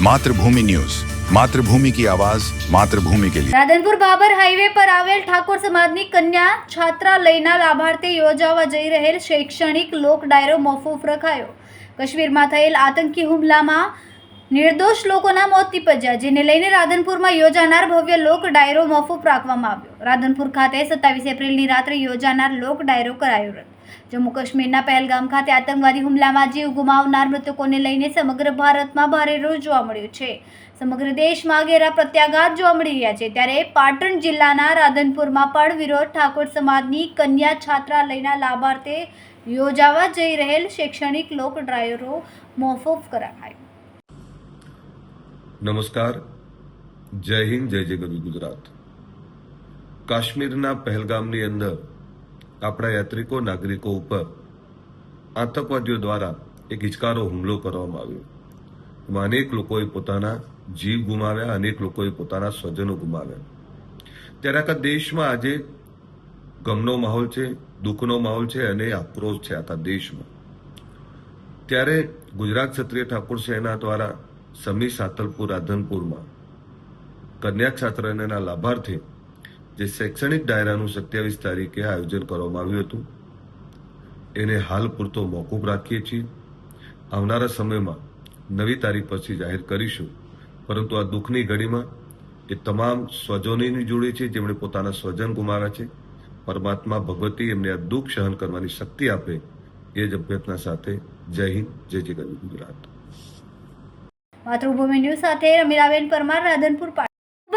मातृभूमि न्यूज मातृभूमि की आवाज मातृभूमि के लिए રાધનપુર બાબર હાઈવે પર આવેલ ઠાકોર સમાજની કન્યા છાત્રાલયના લાભાર્થે યોજાવા જઈ રહેલ શૈક્ષણિક લોક ડાયરો મોકૂફ રખાયો કાશ્મીરમાં થયેલ આતંકી હુમલામાં નિર્દોષ લોકોના મોત નીપજ્યા જેને લઈને રાધનપુરમાં યોજાનાર ભવ્ય લોક ડાયરો મોકૂફ રાખવામાં આવ્યો રાધનપુર ખાતે સત્તાવીસ એપ્રિલની રાત્રે યોજાનાર લોક ડાયરો કરાયો રદ જમ્મુ કાશ્મીરના પહેલગામ ખાતે આતંકવાદી હુમલામાં જીવ ગુમાવનાર મૃતકોને લઈને સમગ્ર ભારતમાં ભારે રોષ જોવા મળ્યો છે. સમગ્ર દેશમાં ઘેરા પ્રત્યાઘાત જોવા મળી રહ્યા છે. ત્યારે પાટણ જિલ્લાના રાધનપુરમાં પણ વિરોધ ઠાકોર સમાજની કન્યા છાત્રાલયના લાભાર્થે યોજાવા જઈ રહેલ શૈક્ષણિક લોક ડ્રાઈવરો મોકૂફ કરાયો નમસ્કાર. જય હિન્દ, જય જય ગુજરાત. કાશ્મીરના પહેલગામની અંદર આપણા યાત્રિકો, નાગરિકો ઉપર આતંકવાદીઓ દ્વારા એક હિચકારો હુમલો કરવામાં આવ્યો. એમાં અનેક લોકોએ પોતાના જીવ ગુમાવ્યા, અનેક લોકોએ પોતાના સ્વજનો ગુમાવ્યા. ત્યારે આખા દેશમાં આજે ગમનો માહોલ છે, દુઃખનો માહોલ છે અને આક્રોશ છે આખા દેશમાં. ત્યારે ગુજરાત ક્ષત્રિય ઠાકોર સેના દ્વારા સમી સાતલપુર રાધનપુરમાં કન્યા લાભાર્થે જે શૈક્ષણિક ડાયરાનું સત્યાવીસ તારીખે આયોજન કરવામાં આવ્યું હતું, એને હાલ પૂરતો મોકૂફ રાખીએ છીએ. આવનારા સમયમાં નવી તારીખ પછી જાહેર કરીશું, પરંતુ આ દુઃખની ઘડીમાં એ તમામ સ્વજનોની જોડે છે, જેમણે પોતાના સ્વજન ગુમાવ્યા છે. પરમાત્મા ભગવતી એમને આ દુઃખ સહન કરવાની શક્તિ આપે એ જ અભ્યર્થના સાથે જય હિન્દ, જય જય ગુજરાત માતૃભૂમિ ન્યૂઝ સાથે રમીલાબેન પરમાર, રાધનપુર